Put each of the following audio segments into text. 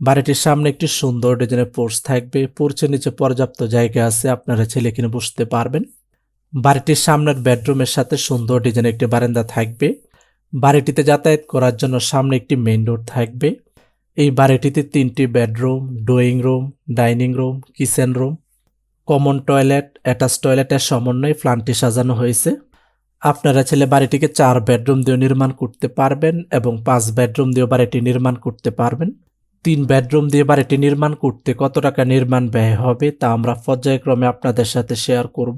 বাড়িটির সামনে একটি সুন্দর ডিজাইনের পোর্চ থাকবে। পোর্চের নিচে পর্যাপ্ত জায়গা আছে, আপনারা ছেলে কিনে বসতে পারবেন। বাড়িটির সামনের বেডরুমের সাথে সুন্দর ডিজাইনের একটি বারান্দা থাকবে। বাড়িটিতে যাতায়াত করার জন্য সামনে একটি মেইন রোড থাকবে। এই বাড়িটিতে তিনটি bedroom drawing room dining room kitchen room common toilet attach টয়লেটের সমন্বয়ে প্ল্যানটি সাজানো হয়েছে। আপনারা ছেলে বাড়িটিকে চার বেডরুম দিয়ে নির্মাণ করতে পারবেন এবং পাঁচ বেডরুম দিয়ে বাড়িটি নির্মাণ করতে পারবেন। তিন বেডরুম দিয়ে বাড়িটি নির্মাণ করতে কত টাকা নির্মাণ ব্যয় হবে তা আমরা পর্যায়ক্রমে আপনাদের সাথে শেয়ার করব।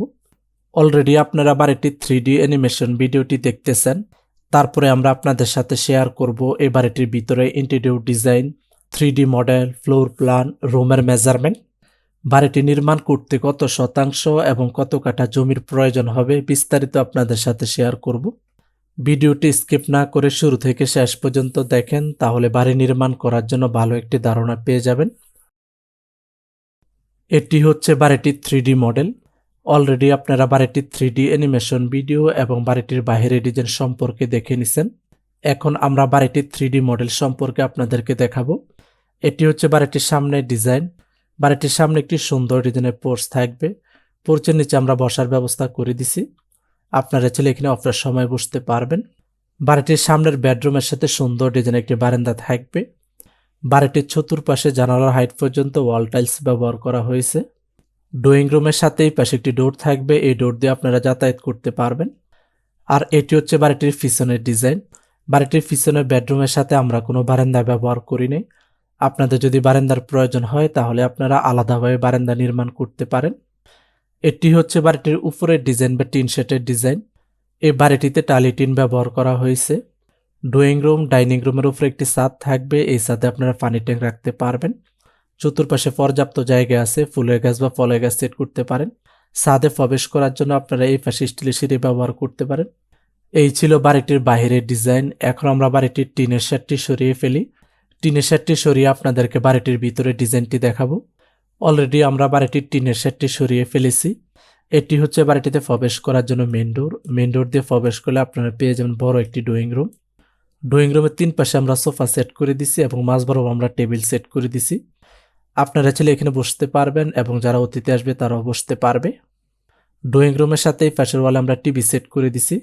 অলরেডি আপনারা বাড়িটির থ্রি ডি অ্যানিমেশন ভিডিওটি দেখতেছেন। তারপরে আমরা আপনাদের সাথে শেয়ার করব এই বাড়িটির ভিতরে interior design three D model floor plan রুমের মেজারমেন্ট বাড়িটি নির্মাণ করতে কত শতাংশ এবং কত কাঠা জমির প্রয়োজন হবে বিস্তারিত আপনাদের সাথে শেয়ার করব। ভিডিওটি স্কিপ না করে শুরু থেকে শেষ পর্যন্ত দেখেন, তাহলে বাড়ি নির্মাণ করার জন্য ভালো একটি ধারণা পেয়ে যাবেন। এটি হচ্ছে বাড়িটির থ্রি মডেল। অলরেডি আপনারা বাড়িটির থ্রি অ্যানিমেশন ভিডিও এবং বাড়িটির বাইরে ডিজাইন সম্পর্কে দেখে নিছেন। এখন আমরা বাড়িটির থ্রি মডেল সম্পর্কে আপনাদেরকে দেখাবো। এটি হচ্ছে বাড়িটির সামনে ডিজাইন। বাড়িটির সামনে একটি সুন্দর ডিজাইনের পোর্স থাকবে। পোর্চের নিচে আমরা বসার ব্যবস্থা করে দিছি। আপনারা ছেলে এখানে অফার সময় বসতে পারবেন। বাড়িটির সামনের বেডরুমের সাথে সুন্দর ডিজাইন একটি বারান্দা থাকবে। বাড়িটির চতুর্পাশে জানালার হাইট পর্যন্ত ওয়াল টাইলস ব্যবহার করা হয়েছে। ড্রয়িং রুমের সাথেই পাশে একটি ডোর থাকবে। এই ডোর দিয়ে আপনারা যাতায়াত করতে পারবেন। আর এটি হচ্ছে বাড়িটির পিছনের ডিজাইন। বাড়িটির পিছনের বেডরুমের সাথে আমরা কোনো বারান্দা ব্যবহার করিনি আপনাদের যদি বারান্দার প্রয়োজন হয়, তাহলে আপনারা আলাদাভাবে বারান্দা নির্মাণ করতে পারেন। এটি হচ্ছে বাড়িটির উপরের ডিজাইন বা টিন শেটের ডিজাইন। এই বাড়িটিতে টালি টিন ব্যবহার করা হয়েছে। ড্রয়িং রুম, ডাইনিং রুমের উপরে একটি ছাদ থাকবে। এই ছাদে আপনারা পানি ট্যাঙ্ক রাখতে পারবেন। চতুর্পাশে পর্যাপ্ত জায়গা আছে। ফুলের গাছ বা ফলের গাছ সেট করতে পারেন। ছাদে প্রবেশ করার জন্য আপনারা এই পাশে স্টিলের সিঁড়ি ব্যবহার করতে পারেন। এই ছিল বাড়িটির বাহিরের ডিজাইন। এখন আমরা বাড়িটির টিনের শেডটি সরিয়ে ফেলি। টিনের শেডটি সরিয়ে আপনাদেরকে বাড়িটির ভিতরে ডিজাইনটি দেখাবো। অলরেডি আমরা বাড়িটির টিনের শেডটি সরিয়ে ফেলেছি। এটি হচ্ছে বাড়িটিতে প্রবেশ করার জন্য মেন ডোর মেন ডোর দিয়ে প্রবেশ করলে আপনারা পেয়ে যাবেন বড় একটি ড্রয়িং রুম ড্রয়িং রুমের তিন পাশে আমরা সোফা সেট করে দিছি এবং মাঝ বড় আমরা টেবিল সেট করে দিছি। আপনারা ছেলে এখানে বসতে পারবেন এবং যারা অতিথি আসবে তারাও বসতে পারবে। ড্রয়িং রুমের সাথে এই পাশের ওয়ালে আমরা টিভি সেট করে দিছি।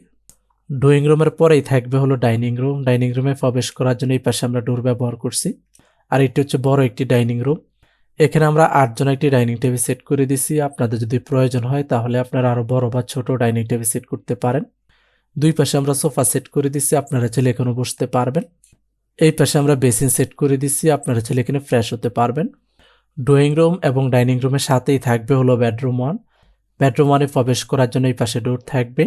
ড্রয়িং রুমের পরেই থাকবে হলো ডাইনিং রুম ডাইনিং রুমে প্রবেশ করার জন্য এই পাশে আমরা ডোর ব্যবহার করছি। আর এটি হচ্ছে বড় একটি ডাইনিং রুম এখানে আমরা আটজন একটি ডাইনিং টেবিল সেট করে দিছি। আপনাদের যদি প্রয়োজন হয়, তাহলে আপনারা আরও বড় বা ছোট ডাইনিং টেবিল সেট করতে পারেন। দুই পাশে আমরা সোফা সেট করে দিচ্ছি আপনারা ছেলে এখানে বসতে পারবেন। এই পাশে আমরা বেসিন সেট করে দিচ্ছি আপনারা ছেলে এখানে ফ্রেশ হতে পারবেন। ড্রয়িং রুম এবং ডাইনিং রুমের সাথেই থাকবে হলো বেডরুম ওয়ান। বেডরুম ওয়ানে প্রবেশ করার জন্য এই পাশে ডোর থাকবে।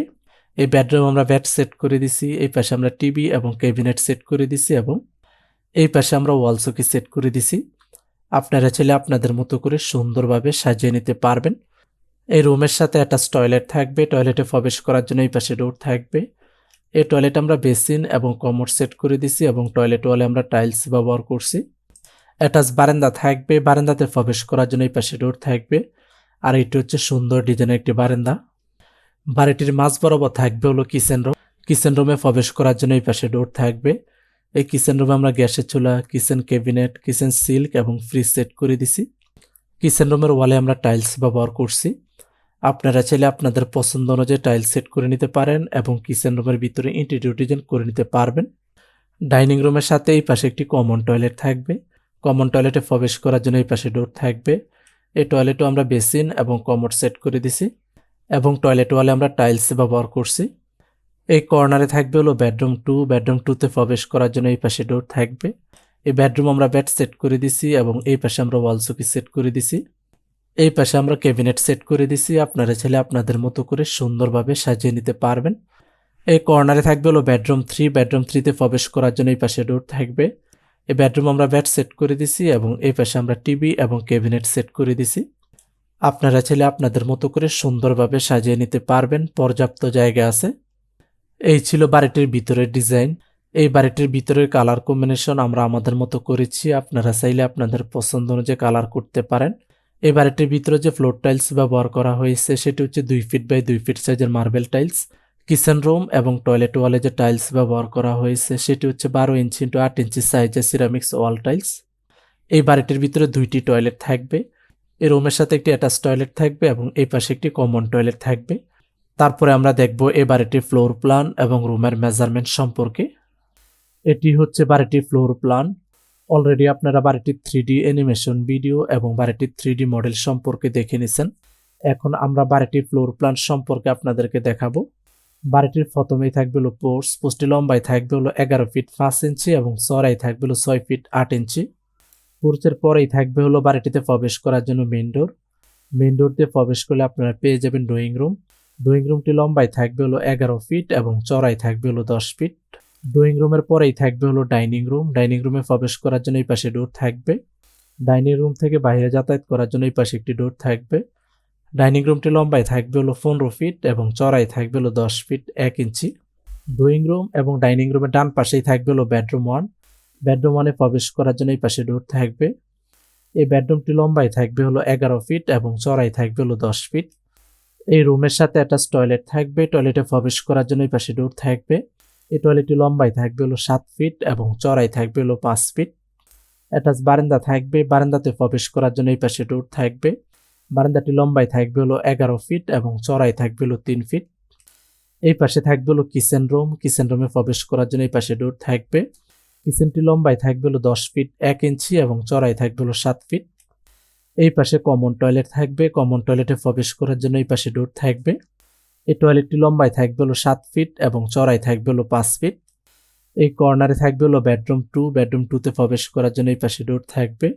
এই বেডরুম আমরা বেড সেট করে দিছি, এই পাশে আমরা টিভি এবং ক্যাবিনেট সেট করে দিছি এবং এই পাশে আমরা ওয়াল চকি সেট করে দিছি। আপনারা ছেলে আপনাদের মতো করে সুন্দরভাবে সাজিয়ে নিতে পারবেন। এই রুমের সাথে অ্যাটাচ টয়লেট থাকবে। টয়লেটে প্রবেশ করার জন্য এই পাশে ডোর থাকবে। এই টয়লেট আমরা বেসিন এবং কমোড সেট করে দিছি এবং টয়লেট ওয়ালে আমরা টাইলস ব্যবহার করছি। অ্যাটাচ বারান্দা থাকবে। বারান্দাতে প্রবেশ করার জন্য এই পাশে ডোর থাকবে। আর এটি হচ্ছে সুন্দর ডিজাইনের একটি বারান্দা। বাড়িটির মাঝ বরাবর থাকবে হলো কিচেন রুম কিচেন রুমে প্রবেশ করার জন্য এই পাশে ডোর থাকবে। এই কিচেন রুমে আমরা গ্যাসের চুলা কিচেন ক্যাবিনেট কিচেন সিল্ক এবং ফ্রিজ সেট করে দিছি। কিচেন রুমের ওয়ালে আমরা টাইলস ব্যবহার করছি। আপনারা চাইলে আপনাদের পছন্দ অনুযায়ী টাইলস সেট করে নিতে পারেন এবং কিচেন রুমের ভিতরে ইন্টেরিয়র ডিজাইন করে নিতে পারবেন। ডাইনিং রুমের সাথে এই পাশে একটি কমন টয়লেট থাকবে। কমন টয়লেটে প্রবেশ করার জন্য এই পাশে ডোর থাকবে। এই টয়লেটও আমরা বেসিন এবং কমোড সেট করে দিছি এবং টয়লেট ওয়ালে আমরা টাইলস ব্যবহার করছি। এই কর্নারে থাকবে হলো বেডরুম টু বেডরুম টুতে প্রবেশ করার জন্য এই পাশে ডোর থাকবে। এই বেডরুম আমরা বেড সেট করে দিছি এবং এই পাশে আমরা ওয়াল চকি সেট করে দিছি। এই পাশে আমরা ক্যাবিনেট সেট করে দিছি, আপনারা ছেলে আপনাদের মতো করে সুন্দরভাবে সাজিয়ে নিতে পারবেন। এই কর্নারে থাকবে হলো বেডরুম থ্রি বেডরুম থ্রিতে প্রবেশ করার জন্য এই পাশে ডোর থাকবে। এই বেডরুম আমরা বেড সেট করে দিছি এবং এই পাশে আমরা টিভি এবং ক্যাবিনেট সেট করে দিছি। আপনারা ছেলে আপনাদের মতো করে সুন্দরভাবে সাজিয়ে নিতে পারবেন, পর্যাপ্ত জায়গা আছে। এই ছিল বাড়িটির ভিতরের ডিজাইন। এই বাড়িটির ভিতরের কালার কম্বিনেশন আমরা আমাদের মতো করেছি। আপনারা চাইলে আপনাদের পছন্দ অনুযায়ী কালার করতে পারেন। এই বাড়িটির ভিতরে যে ফ্লোর টাইলস ব্যবহার করা হয়েছে, সেটি হচ্ছে দুই ফিট বাই দুই ফিট সাইজের মার্বেল টাইলস কিচেন রুম এবং টয়লেট ওয়ালে যে টাইলস ব্যবহার করা হয়েছে, সেটি হচ্ছে বারো ইঞ্চি ইন্টু আট ইঞ্চি সাইজের সিরামিক্স ওয়াল টাইলস এই বাড়িটির ভিতরে দুইটি টয়লেট থাকবে। এই রুমের সাথে একটি অ্যাটাচ টয়লেট থাকবে এবং এই পাশে একটি কমন টয়লেট থাকবে। তারপরে আমরা দেখব এ বাড়িটির ফ্লোর প্ল্যান এবং রুমের মেজারমেন্ট সম্পর্কে। এটি হচ্ছে বাড়িটির ফ্লোর প্ল্যান অলরেডি আপনারা বাড়িটির থ্রি ডি অ্যানিমেশন ভিডিও এবং বাড়িটির থ্রি ডি মডেল সম্পর্কে দেখে নিছেন। এখন আমরা বাড়িটির ফ্লোর প্ল্যান সম্পর্কে আপনাদেরকে দেখাবো। বাড়িটির প্রথমেই থাকবে হলো পোর্স পোস্টটি লম্বাই থাকবে হলো এগারো ফিট পাঁচ ইঞ্চি এবং চড়াই থাকবে হলো ছয় ফিট আট ইঞ্চি। পোর্চের পরেই থাকবে হলো বাড়িটিতে প্রবেশ করার জন্য মেন ডোর মেন ডোর দিয়ে প্রবেশ করলে আপনারা পেয়ে যাবেন ড্রয়িং রুম ড্রয়িং রুমটি লম্বাই থাকবে হলো এগারো ফিট এবং চড়াই থাকবে হলো দশ ফিট। ড্রয়িং রুমের পরেই থাকবে হলো ডাইনিং রুম। ডাইনিং রুমে প্রবেশ করার জন্য এই পাশে ডোর থাকবে। ডাইনিং রুম থেকে বাইরে যাতায়াত করার জন্য এই পাশে একটি ডোর থাকবে। ডাইনিং রুমটি লম্বায় থাকবে হলো পনেরো ফিট এবং চড়াই থাকবে হলো দশ ফিট এক ইঞ্চি। ড্রয়িং রুম এবং ডাইনিং রুমের ডান পাশেই থাকবে হলো বেডরুম ওয়ান। বেডরুম ওয়ানে প্রবেশ করার জন্য এই পাশে ডোর থাকবে। এই বেডরুমটি লম্বায় থাকবে হলো এগারো ফিট এবং চড়াই থাকবে হলো দশ ফিট। এই রুমের সাথে অ্যাটাচ টয়লেট থাকবে। টয়লেটে প্রবেশ করার জন্য এই পাশে ডোর থাকবে। এই টয়লেটটি লম্বায় থাকবে হলো সাত ফিট এবং চড়াই থাকবে হলো পাঁচ ফিট অ্যাটাচ বারান্দা থাকবে। বারান্দাতে প্রবেশ করার জন্য এই পাশে ডোর থাকবে। বারান্দাটি লম্বায় থাকবে হলো এগারো ফিট এবং চড়াই থাকবে হলো তিন ফিট এই পাশে থাকবে হলো কিচেন রুম কিচেন রুমে প্রবেশ করার জন্য এই পাশে ডোর থাকবে। কিচেনটি লম্বায় থাকবে হলো দশ ফিট এক ইঞ্চি এবং চড়াই থাকবে হলো সাত ফিট এই পাশে কমন টয়লেট থাকবে। কমন টয়লেটে প্রবেশ করার জন্য এই পাশে ডোর থাকবে। এই টয়লেটটি লম্বায় থাকবে হলো সাত ফিট এবং চড়াই থাকবে হলো পাঁচ ফিট এই কর্নারে থাকবে হলো বেডরুম টু বেডরুম টুতে প্রবেশ করার জন্য এই পাশে ডোর থাকবে।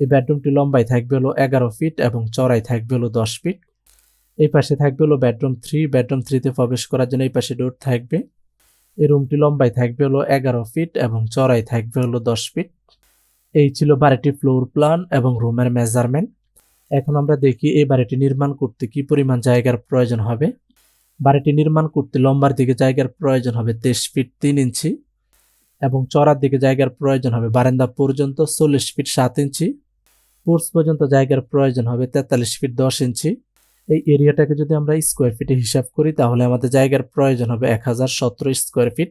এই বেডরুমটি লম্বায় থাকবে হলো এগারো ফিট এবং চড়াই থাকবে হলো দশ ফিট এই পাশে থাকবে হলো বেডরুম থ্রি বেডরুম থ্রিতে প্রবেশ করার জন্য এই পাশে ডোর থাকবে। এই রুমটি লম্বায় থাকবে হলো এগারো ফিট এবং চড়াই থাকবে হলো দশ ফিট এই ছিল বাড়িটির ফ্লোর প্ল্যান এবং রুমের মেজারমেন্ট এখন আমরা দেখি এই বাড়িটি নির্মাণ করতে কি পরিমাণ জায়গার প্রয়োজন হবে। বাড়িটি নির্মাণ করতে লম্বার দিকে জায়গার প্রয়োজন হবে তেইশ ফিট তিন ইঞ্চি এবং চড়ার দিকে জায়গার প্রয়োজন হবে বারান্দা পর্যন্ত চল্লিশ ফিট সাত ইঞ্চি। পোর্স পর্যন্ত জায়গার প্রয়োজন হবে তেতাল্লিশ ফিট দশ ইঞ্চি। এই এরিয়াটাকে যদি আমরা স্কোয়ার ফিটে হিসাব করি, তাহলে আমাদের জায়গার প্রয়োজন হবে এক হাজার সতেরো স্কোয়ার ফিট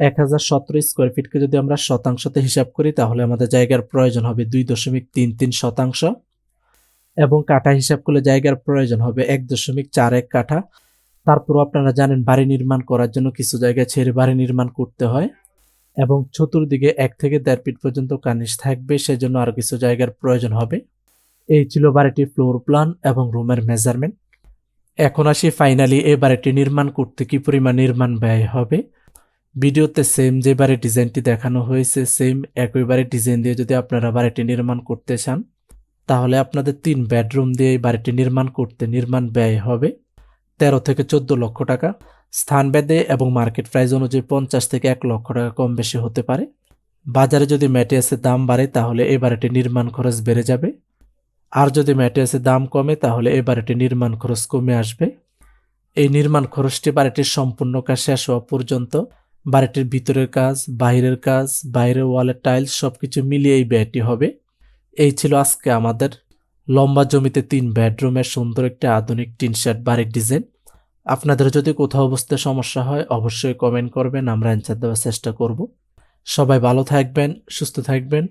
এক হাজার সতেরো স্কোয়ার ফিটকে যদি আমরা শতাংশতে হিসাব করি, তাহলে আমাদের জায়গার প্রয়োজন হবে দুই দশমিক তিন তিন শতাংশ এবং কাঠা হিসাব করলে জায়গার প্রয়োজন হবে এক দশমিক চার এক কাঠা। তারপরও আপনারা জানেন বাড়ি নির্মাণ করার জন্য কিছু জায়গায় ছেড়ে বাড়ি নির্মাণ করতে হয় এবং চতুর্দিকে এক থেকে দেড় ফিট পর্যন্ত কানিস থাকবে, সেজন্য আরও কিছু জায়গার প্রয়োজন হবে। এই ছিল বাড়িটির ফ্লোর প্ল্যান এবং রুমের মেজারমেন্ট এখন আসি ফাইনালি এই বাড়িটি নির্মাণ করতে কি পরিমাণ নির্মাণ ব্যয় হবে। ভিডিওতে সেম যে বাড়ির ডিজাইনটি দেখানো হয়েছে সেম একইবারে ডিজাইন দিয়ে যদি আপনারা বাড়িটি নির্মাণ করতে চান, তাহলে আপনাদের তিন বেডরুম দিয়ে এই বাড়িটি নির্মাণ করতে নির্মাণ ব্যয় হবে তেরো থেকে চোদ্দ লক্ষ টাকা। স্থান ভেদে এবং মার্কেট প্রাইস অনুযায়ী পঞ্চাশ থেকে এক লক্ষ টাকা কম বেশি হতে পারে। বাজারে যদি ম্যাটেরিয়ালসের দাম বাড়ে, তাহলে এই বাড়িটি নির্মাণ খরচ বেড়ে যাবে। আর যদি ম্যাটেরিয়ালসের দাম কমে, তাহলে এই বাড়িটি নির্মাণ খরচ কমে আসবে। এই নির্মাণ খরচটি বাড়িটির সম্পূর্ণ কাজ শেষ হওয়া পর্যন্ত বাড়িটির ভিতরের কাজ বাইরের কাজ, বাইরের ওয়ালের টাইলস সব কিছু মিলিয়ে এই ব্যয়টি হবে। এই ছিল আজকে আমাদের লম্বা জমিতে তিন বেডরুমের সুন্দর একটি আধুনিক টিন শেড বাড়ির ডিজাইন। আপনাদের যদি কোথাও বুঝতে সমস্যা হয়, অবশ্যই কমেন্ট করবেন, আমরা অ্যান্সার দেওয়ার চেষ্টা করব। সবাই ভালো থাকবেন, সুস্থ থাকবেন।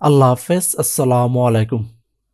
আল্লাহ হাফেজ, আসসালামু আলাইকুম।